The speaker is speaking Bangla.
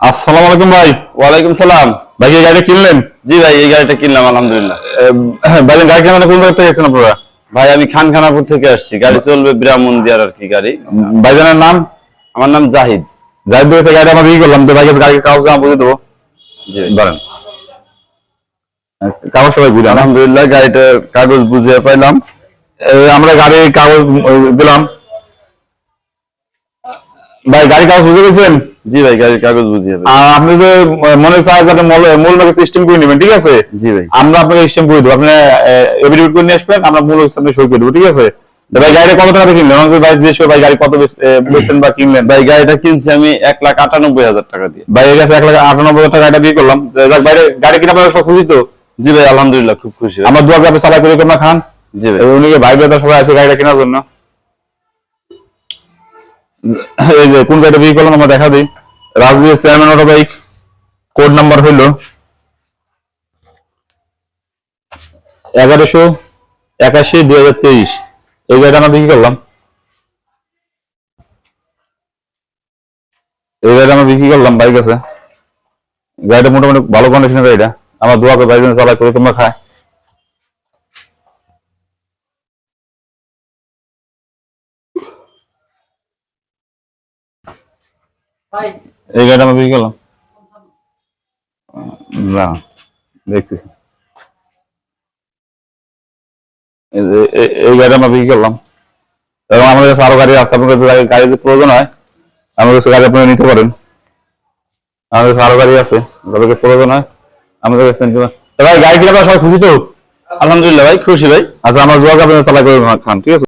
আসসালামু আলাইকুম ভাই। ওয়ালাইকুম সালাম। ভাই এই গাড়িটা কিনলেন? জি ভাই এই গাড়িটা কিনলাম আলহামদুলিল্লাহ। ভাই গাড়ি কেনার কোন জায়গা থেকে গেছেন আপনারা? ভাই আমি খানখানাপুর থেকে আসছি। গাড়ি চলবে ব্রাহ্মণ দিয়ার আর কি গাড়ি। ভাইজানের নাম? আমার নাম জাহিদ। যাই দিয়েছে গাড়ি আমরা বিক্রি করলাম। তো ভাই কাছে গাড়ি কাগজ জমা বুঝে দেবো। জি। ধরেন। কাগজ সবাই বুঝলাম আলহামদুলিল্লাহ গাড়িটার কাগজ বুঝিয়ে পাইলাম। আমরা গাড়ির কাগজ দিলাম। ভাই গাড়ি কাগজ বুঝে গেছেন? জি ভাই গাড়ির কাগজ বুঝিয়ে আর আপনি যে মনে চায় যাতে মূল- মূল সিস্টেম করে নেবেন ঠিক আছে? জি ভাই। আমরা আপনাকে সিস্টেম করে দেবো। আপনি এভিডেভিট করে নিয়ে আসবেন আমরা মূল সিস্টেমে সই করে দেবো ঠিক আছে? ভাই গাড়িটা কত টাকা দিয়ে কিনলেন? আমাকে ভাই জিজ্ঞেস ভাই গাড়ি কত বেচ- আহ, বেচলেন বা কিনলেন? ভাই গাড়িটা কিনছি আমি এক লাখ আটানব্বই হাজার টাকা দিয়ে। ভাই এর কাছে এক লাখ আটানব্বই হাজার টাকা বিয়ে করলাম। যাক বাইরে গাড়ি কিনা পরে সব খুশি তো? জি ভাই আলহামদুলিল্লাহ খুব খুশি আমার দোয়া আপনি সালাই করে খান। জি ভাই। উনিকে ভাই বেদা সবাই আছে গাড়িটা কেনার জন্য? এই যে, কোন গাড়িটা বিয়ে করলাম আমরা দেখা দিই। Rajbir chairman auto bike code number হইল এগারোশো একাশি দুই হাজার তেইশ। এই গাড়িটা আমরা বিক্রি করলাম। এই গাড়িটা আমরা বিক্রি করলাম, বাইক আছে। গাড়িটা মোটামুটি ভালো কন্ডিশনের গাড়িটা। আমার দোয়া করে, বাইক চালাই করে তোমরা খায়। এই গাড়িটা আমরা বিক্রি করলাম। না দেখতেছি। এই গাড়িটা আমরা বিক্রি করলাম। এবং আমাদের কাছে আরও গাড়ি আছে। আপনার কাছে গাড়ি- যদি প্রয়োজন হয় আমার কাছে গাড়ি আপনারা নিতে পারেন। আমাদের কাছে আরও গাড়ি আছে। যাদেরকে প্রয়োজন হয় আমাদের কাছে নিতে পারেন। ভাই গাড়ি কিনে সবাই খুশি তো? আলহামদুলিল্লাহ ভাই খুশি ভাই। আচ্ছা আমার জোয়াকে আপনারা চালাই করে খান ঠিক আছে?